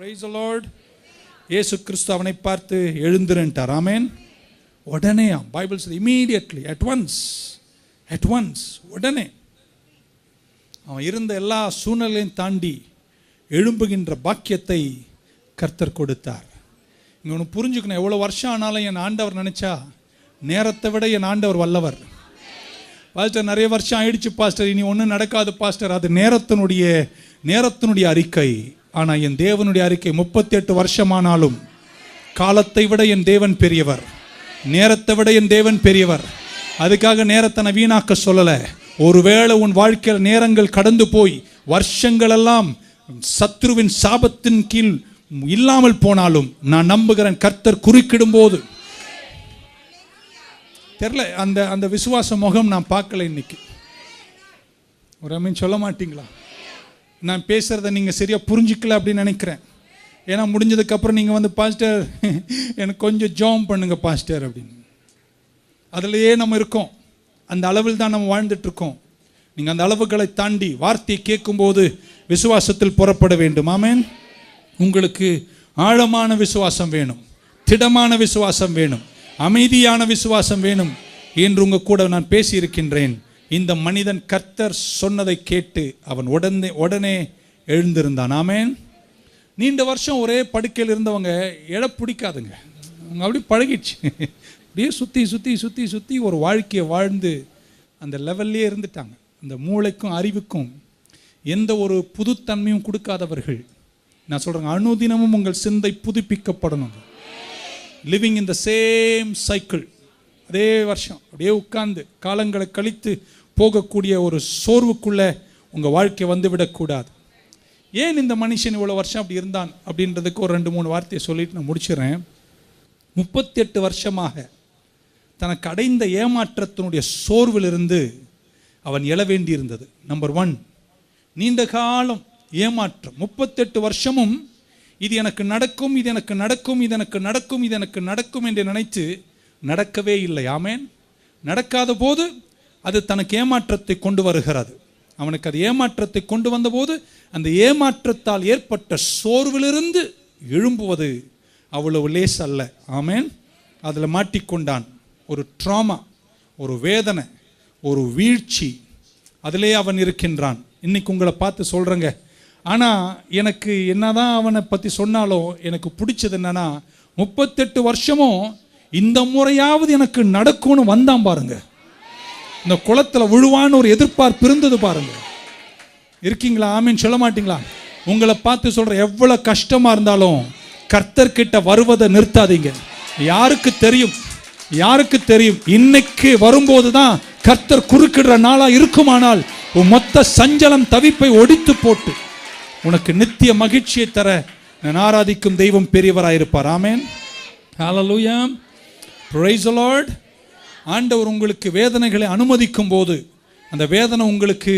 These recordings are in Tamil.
Praise the ஏசு இயேசு கிறிஸ்து அவனை பார்த்து எழுந்திருன்ட்டார் ஆமேன் உடனே Bibles immediately at once at once உடனே அவன் இருந்த எல்லா சூழ்நிலையும் தாண்டி எழும்புகின்ற பாக்கியத்தை கர்த்தர் கொடுத்தார். இங்கே ஒன்று புரிஞ்சுக்கணும் எவ்வளோ வருஷம் ஆனாலும் என் ஆண்டவர் நினச்சா நேரத்தை விட என் ஆண்டவர் வல்லவர். பாஸ்டர் நிறைய வருஷம் ஆயிடுச்சு பாஸ்டர் இனி ஒன்றும் நடக்காது பாஸ்டர் அது நேரத்தினுடைய நேரத்தினுடைய அறிக்கை. ஆனால் என் தேவனுடைய அறிக்கை முப்பத்தி எட்டு வருஷமானாலும் காலத்தை விட என் தேவன் பெரியவர். நேரத்தை விட என் தேவன் பெரியவர். அதுக்காக நேரத்தை நான் வீணாக்க சொல்லலை. ஒருவேளை உன் வாழ்க்கையில் நேரங்கள் கடந்து போய் வருஷங்களெல்லாம் சத்ருவின் சாபத்தின் கீழ் இல்லாமல் போனாலும் நான் நம்புகிறேன் கர்த்தர் குறுக்கிடும் போது தெரில அந்த அந்த விசுவாச முகம் நான் பார்க்கல இன்னைக்கு. ஒரு அமீன் சொல்ல மாட்டீங்களா? நான் பேசுகிறத நீங்கள் சரியாக புரிஞ்சிக்கல அப்படின்னு நினைக்கிறேன். ஏன்னா முடிஞ்சதுக்கப்புறம் நீங்கள் வந்து பாஸ்டர் எனக்கு கொஞ்சம் ஜாம் பண்ணுங்கள் பாஸ்டர் அப்படின்னு. அதுலேயே நம்ம இருக்கோம். அந்த அளவில் தான் நம்ம வாழ்ந்துட்டுருக்கோம். நீங்கள் அந்த அளவுகளை தாண்டி வார்த்தையை கேட்கும்போது விசுவாசத்தில் புறப்பட வேண்டும். ஆமேன். உங்களுக்கு ஆழமான விசுவாசம் வேணும். திடமான விசுவாசம் வேணும். அமைதியான விசுவாசம் வேணும். என்று உங்கள் கூட நான் பேசியிருக்கின்றேன். இந்த மனிதன் கர்த்தர் சொன்னதை கேட்டு அவன் உடனே உடனே எழுந்திருந்தான். ஆமேன். நீண்ட வருஷம் ஒரே படுக்கையில் இருந்தவங்க எழ பிடிக்காதுங்க. அவங்க அப்படி பழகிடுச்சு. அப்படியே சுற்றி சுற்றி சுற்றி சுற்றி ஒரு வாழ்க்கையை வாழ்ந்து அந்த லெவல்லே இருந்துட்டாங்க. அந்த மூளைக்கும் அறிவுக்கும் எந்த ஒரு புதுத்தன்மையும் கொடுக்காதவர்கள். நான் சொல்கிறேங்க அனுதினமும் உங்கள் சிந்தை புதுப்பிக்கப்படணும். Living in the same cycle அதே வருஷம் அப்படியே உட்கார்ந்து காலங்களை கழித்து போகக்கூடிய ஒரு சோர்வுக்குள்ளே உங்கள் வாழ்க்கை வந்துவிடக்கூடாது ஏன் இந்த மனுஷன் இவ்வளோ வருஷம் அப்படி இருந்தான் அப்படின்றதுக்கு ஒரு ரெண்டு மூணு வார்த்தையை சொல்லிட்டு நான் முடிச்சிடுறேன் முப்பத்தெட்டு வருஷமாக தனக்கு அடைந்த ஏமாற்றத்தினுடைய சோர்விலிருந்து அவன் எழ வேண்டியிருந்தது. நம்பர் ஒன் நீண்ட காலம் ஏமாற்றம். முப்பத்தெட்டு வருஷமும் இது எனக்கு நடக்கும் இது எனக்கு நடக்கும் இது எனக்கு நடக்கும் இது எனக்கு நடக்கும் என்று நினைத்து நடக்கவே இல்லை. ஆமேன். நடக்காத போது அது தனக்கு ஏமாற்றத்தை கொண்டு வருகிறது. அவனுக்கு அது ஏமாற்றத்தை கொண்டு வந்தபோது அந்த ஏமாற்றத்தால் ஏற்பட்ட சோர்விலிருந்து எழும்புவது அவ்வளவு லேஸ் அல்ல ஆமேன். அதில் மாட்டிக்கொண்டான். ஒரு ட்ராமா ஒரு வேதனை ஒரு வீழ்ச்சி. அதிலே அவன் இருக்கின்றான். இன்னைக்கு உங்களை பார்த்து சொல்கிறேங்க ஆனால் எனக்கு என்னதான் அவனை பற்றி சொன்னாலும் எனக்கு பிடிச்சது என்னன்னா முப்பத்தெட்டு வருஷமும் இந்த முறையாவது எனக்கு நடக்கும்னு வந்தான் பாருங்க. இந்த குளத்துல விழுவான்னு ஒரு எதிர்பார்ப்பு இருந்தது பாருங்க. இருக்கீங்களா? ஆமீன். சொல்ல மாட்டீங்களா? உங்களை பார்த்து சொல்ற எவ்வளவு கஷ்டமா இருந்தாலும் கர்த்தர்கிட்ட வருவதை நிறுத்தாதீங்க. யாருக்கு தெரியும்? யாருக்கு தெரியும்? இன்னைக்கு வரும்போது தான் கர்த்தர் குறுக்கிடுற நாளா இருக்குமானால் உன் மொத்த சஞ்சலம் தவிப்பை ஒடித்து போட்டு உனக்கு நித்திய மகிழ்ச்சியை தர நான் ஆராதிக்கும் தெய்வம் பெரியவராயிருப்பார். ஆமேன். ஹalleluya. ஆண்டவர் உங்களுக்கு வேதனைகளை அனுமதிக்கும் போது அந்த வேதனை உங்களுக்கு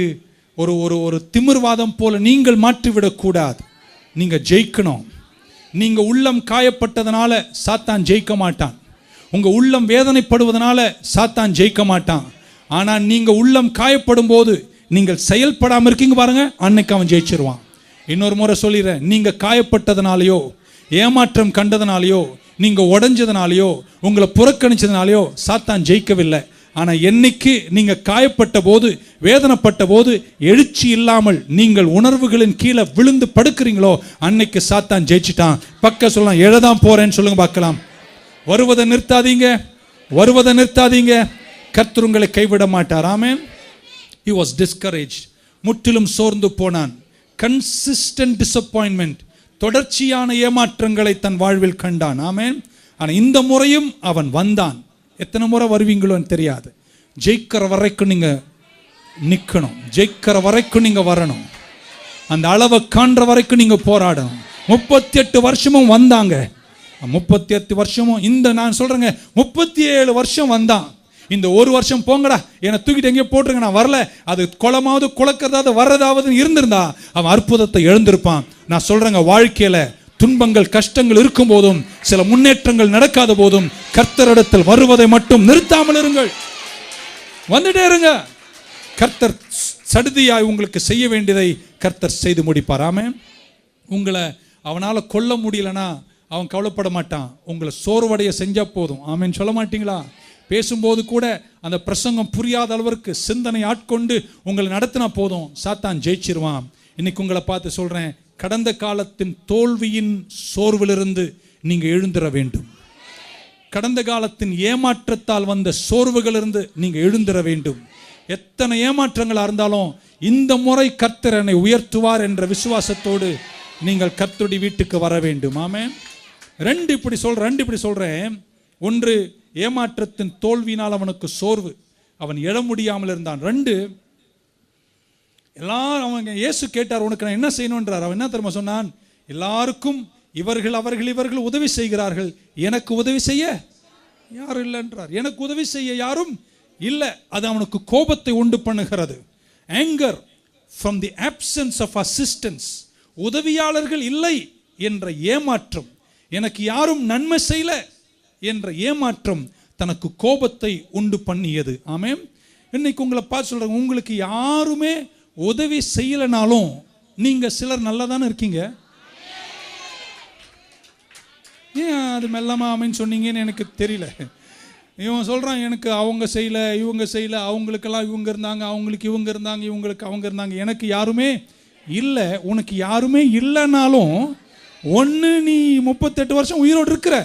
ஒரு ஒரு ஒரு திமிர்வாதம் போல நீங்கள் மாற்றிவிடக்கூடாது நீங்கள் ஜெயிக்கணும். நீங்கள் உள்ளம் காயப்பட்டதனால சாத்தான் ஜெயிக்க மாட்டான். உங்கள் உள்ளம் வேதனைப்படுவதனால சாத்தான் ஜெயிக்க மாட்டான். ஆனால் நீங்கள் உள்ளம் காயப்படும் போது நீங்கள் செயல்படாமல் இருக்கீங்க பாருங்க அன்னைக்கு அவன் ஜெயிச்சிருவான். இன்னொரு முறை சொல்லிடுறேன் நீங்கள் காயப்பட்டதுனாலயோ ஏமாற்றம் கண்டதுனாலயோ நீங்கள் உடஞ்சதுனாலையோ உங்களை புறக்கணிச்சதுனாலயோ சாத்தான் ஜெயிக்கவில்லை. ஆனால் என்னைக்கு நீங்கள் காயப்பட்ட போது வேதனைப்பட்ட போது எழுச்சி இல்லாமல் நீங்கள் உணர்வுகளின் கீழே விழுந்து படுக்கிறீங்களோ அன்னைக்கு சாத்தான் ஜெயிச்சிட்டான். பக்க சொல்லலாம் எழுதான் போகிறேன்னு சொல்லுங்க பார்க்கலாம். வருவதை நிறுத்தாதீங்க. வருவதை நிறுத்தாதீங்க. கர்த்தர் உங்களை கைவிட மாட்டார். ஆமென். வாஸ் டிஸ்கரேஜ் முற்றிலும் சோர்ந்து போனான். கன்சிஸ்டன்ட் டிசப்பாயின்மெண்ட் தொடர்ச்சியான ஏமாற்றங்களை தன் வாழ்வில் கண்டான். ஆமேன். ஆனால் இந்த முறையும் அவன் வந்தான். எத்தனை முறை வருவீங்களோன்னு தெரியாது. ஜெயிக்கிற வரைக்கும் நீங்கள் நிற்கணும் ஜெயிக்கிற வரைக்கும் நீங்கள் வரணும். அந்த அளவை காண்ற வரைக்கும் நீங்கள் போராடணும். முப்பத்தி எட்டு வருஷமும் வந்தாங்க. முப்பத்தி எட்டு வருஷமும் இந்த நான் சொல்கிறேங்க முப்பத்தி ஏழு வருஷம் வந்தான். இந்த ஒரு வருஷம் போங்கடா. என்னை தூக்கிட்டு எங்கேயோ போட்டுருங்க நான் வரல. அது குளமாவது குளக்கிறதாவது வர்றதாவது இருந்திருந்தா அவன் அற்புதத்தை எழுந்திருப்பான். நான் சொல்றேங்க வாழ்க்கையில துன்பங்கள் கஷ்டங்கள் இருக்கும் போதும் சில முன்னேற்றங்கள் நடக்காத போதும் கர்த்தரிடத்தில் வருவதை மட்டும் நிறுத்தாமல் இருங்கள். வந்துட்டே இருங்க. கர்த்தர் சடுதியாய் உங்களுக்கு செய்ய வேண்டியதை கர்த்தர் செய்து முடிப்பாராம உங்களை அவனால் கொல்ல முடியலனா அவன் கவலைப்பட மாட்டான். உங்களை சோர்வடைய செஞ்சால் போதும். ஆமேன்னு சொல்ல மாட்டீங்களா? பேசும்போது கூட அந்த பிரசங்கம் புரியாத அளவிற்கு சிந்தனை ஆட்கொண்டு உங்களை நடத்தினா போதும். சாத்தான் ஜெயிச்சிருவான். இன்னைக்கு உங்களை பார்த்து சொல்றேன் கடந்த காலத்தின் தோல்வியின் சோர்விலிருந்து நீங்க எழுந்திர வேண்டும். கடந்த காலத்தின் ஏமாற்றத்தால் வந்த சோர்வுகளிலிருந்து நீங்க எழுந்திர வேண்டும். எத்தனை ஏமாற்றங்களாக இருந்தாலும் இந்த முறை கர்த்தர் என்னை உயர்த்துவார் என்ற விசுவாசத்தோடு நீங்கள் கர்த்தருடைய வீட்டுக்கு வர வேண்டும். ஆமே ரெண்டு இப்படி சொல்கிறேன் ரெண்டு இப்படி சொல்கிறேன் ஒன்று ஏமாற்றத்தின் தோல்வியினால் அவனுக்கு சோர்வு. அவன் எழ முடியாமல் இருந்தான். ரெண்டு எல்லாரும் அவங்க இயேசு கேட்டார் உனக்கு நான் என்ன செய்யணுன்றார் அவன் என்ன தெரியுமா சொன்னான்? எல்லாருக்கும் இவர்கள் அவர்கள் இவர்கள் உதவி செய்கிறார்கள். எனக்கு உதவி செய்ய யாரும் இல்லைன்றார். எனக்கு உதவி செய்ய யாரும் இல்லை. அது அவனுக்கு கோபத்தை உண்டு பண்ணுகிறது. Anger from the absence of assistance உதவியாளர்கள் இல்லை என்ற ஏமாற்றம். எனக்கு யாரும் நன்மை செய்யல. என்ற ஏமாற்றம் தனக்கு கோபத்தை உண்டு பண்ணியது. ஆமே இன்னைக்கு உங்களை பார்த்து சொல்கிறேன் உங்களுக்கு யாருமே உதவி செய்யலைனாலும் நீங்கள் சிலர் நல்லா தானே இருக்கீங்க? ஏன் அது மெல்லமா அமைன்னு சொன்னீங்கன்னு எனக்கு தெரியல. இவன் சொல்கிறான் எனக்கு அவங்க செய்யல இவங்க செய்யல அவங்களுக்கெல்லாம் இவங்க இருந்தாங்க அவங்களுக்கு இவங்க இருந்தாங்க இவங்களுக்கு அவங்க இருந்தாங்க. எனக்கு யாருமே இல்லை. உனக்கு யாருமே இல்லைனாலும் ஒன்று நீ முப்பத்தெட்டு வருஷம் உயிரோடு இருக்கிற.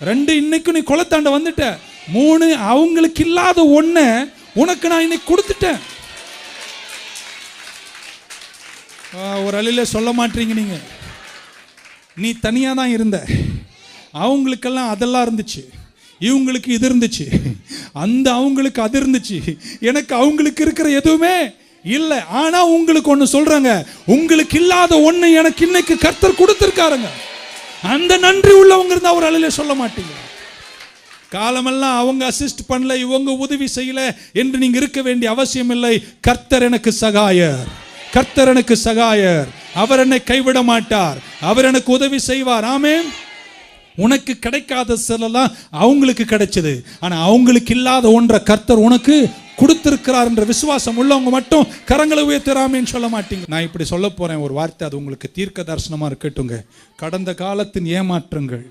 ரெண்டு இன்னைக்கு நீ குளத்தாண்ட வந்துட்ட. மூணு அவங்களுக்கு இல்லாத ஒன்றை உனக்கு நான் இன்னைக்கு கொடுத்துட்டேன். ஒரு அழில சொல்ல மாட்டீங்க நீங்க. நீ தனியாக தான் இருந்த. அவங்களுக்கெல்லாம் அதெல்லாம் இருந்துச்சு. இவங்களுக்கு இது இருந்துச்சு. அந்த அவங்களுக்கு அது இருந்துச்சு. எனக்கு அவங்களுக்கு இருக்கிற எதுவுமே இல்லை. ஆனால் உங்களுக்கு ஒன்று சொல்கிறாங்க உங்களுக்கு இல்லாத ஒன்று எனக்கு இன்னைக்கு கர்த்தர் கொடுத்துருக்காருங்க. அந்த நன்றி உள்ளவங்க இருந்தா ஒரு அழுல சொல்ல மாட்டீங்க. காலமெல்லாம் அவங்க அசிஸ்ட் பண்ணல இவங்க உதவி செய்யல என்று நீங்க இருக்க வேண்டிய அவசியம் இல்லை. கர்த்தர் எனக்கு சகாயர். கர்த்தர் எனக்கு சகாயர். அவர் என்னை கைவிட மாட்டார். அவர் எனக்கு உதவி செய்வார். ஆமேன். உனக்கு கிடைக்காத சிலலாம் அவங்களுக்கு கிடைச்சது. ஆனா அவங்களுக்கு இல்லாத ஒன்றை கர்த்தர் உனக்கு கொடுத்திருக்கிறார் என்ற விசுவாசம் உள்ளவங்க மட்டும் கரங்களை உயர்த்தராமேன்னு சொல்ல மாட்டீங்க. நான் இப்படி சொல்ல போறேன். ஒரு வார்த்தை அது உங்களுக்கு தீர்க்க தரிசனமா இருக்கட்டுங்க கடந்த காலத்தின் ஏமாற்றங்கள்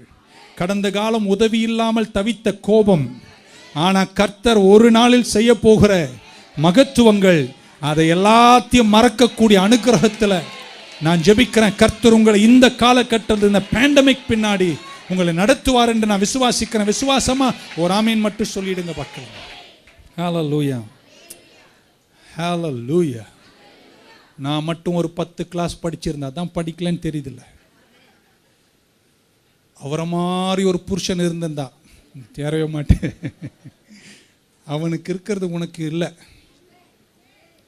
கடந்த காலம் உதவி இல்லாமல் தவித்த கோபம் ஆனா கர்த்தர் ஒரு நாளில் செய்ய போகிற மகத்துவங்கள் அதை எல்லாத்தையும் மறக்கக்கூடிய அனுகிரகத்தில் நான் ஜெபிக்கிறேன். கர்த்தர் உங்களை இந்த காலகட்டத்தில் இந்த பேண்டமிக் பின்னாடி உங்களை நடத்துவார் என்று நான் விசுவாசிக்கிறேன். விசுவாசமா? ஒரு ஆமீன் மட்டும் சொல்லிடுங்க பக்கம் லூயா ஹேல லூயா நான் மட்டும் ஒரு பத்து கிளாஸ் படிச்சிருந்தா தான் படிக்கலன்னு தெரியுதுல்ல. அவரை மாதிரி ஒரு புருஷன் இருந்திருந்தா தேரவே மாட்டேன். அவனுக்கு இருக்கிறது உனக்கு இல்லை.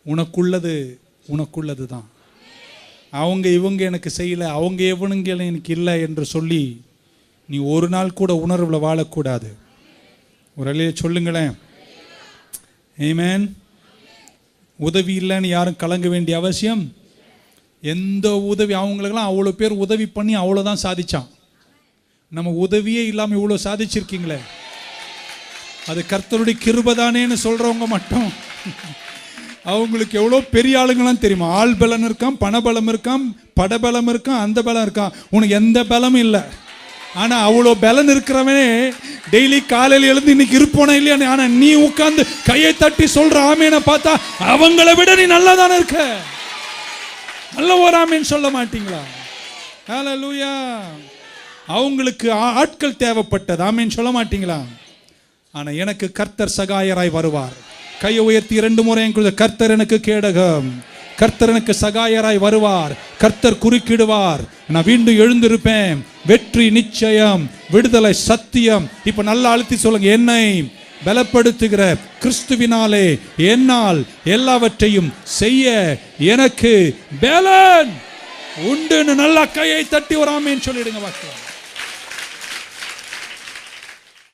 உனக்குள்ளது உனக்குள்ளது தான் அவங்க இவங்க எனக்கு செய்யலை அவங்க எவனுங்க எனக்கு இல்லை என்று சொல்லி நீ ஒரு நாள் கூட உணர்வில் வாழக்கூடாது. ஒரு அலைய சொல்லுங்களேன். ஏமேன் உதவி இல்லைன்னு யாரும் கலங்க வேண்டிய அவசியம்? எந்த உதவி அவங்களுக்கெல்லாம் அவ்வளோ பேர் உதவி பண்ணி அவ்வளோதான் சாதித்தான் நம்ம உதவியே இல்லாமல் இவ்வளோ சாதிச்சிருக்கீங்களே. அது கர்த்தருடைய கிருபதானேன்னு சொல்கிறவங்க மட்டும். அவங்களுக்கு எவ்வளோ பெரிய ஆளுங்களாம் தெரியுமா? ஆள் பலன் இருக்கான் பணபலம் இருக்கான் படபலம் இருக்கான் அந்த பலம் இருக்கான் உனக்கு எந்த பலமும் இல்லை. ஆனால் அவ்வளோ பலன் இருக்கிறவனே டெய்லி காலையில் எழுந்து இன்னைக்கு இருப்போனா இல்லையா ஆனால் நீ உட்கார்ந்து கையை தட்டி சொல்ற ஆமீனை பார்த்தா அவங்கள விட நீ நல்லா தானே இருக்க? நல்ல ஒரு ஆமீன் சொல்ல மாட்டீங்களா? லூயா அவங்களுக்கு ஆட்கள் தேவைப்பட்டது. ஆமீன் சொல்ல மாட்டீங்களா? ஆனா எனக்கு கர்த்தர் சகாயராய் வருவார். கையை உயர்த்தி இரண்டு முறை என் கர்த்தர் எனக்கு கேடகம். கர்த்தர் எனக்கு சகாயராய் வருவார். கர்த்தர் குறுக்கிடுவார். நான் வீண்டும் எழுந்திருப்பேன். வெற்றி நிச்சயம். விடுதலை சத்தியம். இப்ப நல்லா அழுத்தி சொல்லுங்க என்னை பலப்படுத்துகிற கிறிஸ்துவினாலே என்னால் எல்லாவற்றையும் செய்ய எனக்கு பேலன் உண்டுன்னு நல்லா கையை தட்டி ஒரு ஆமேன்னு சொல்லிடுங்க வாக்கு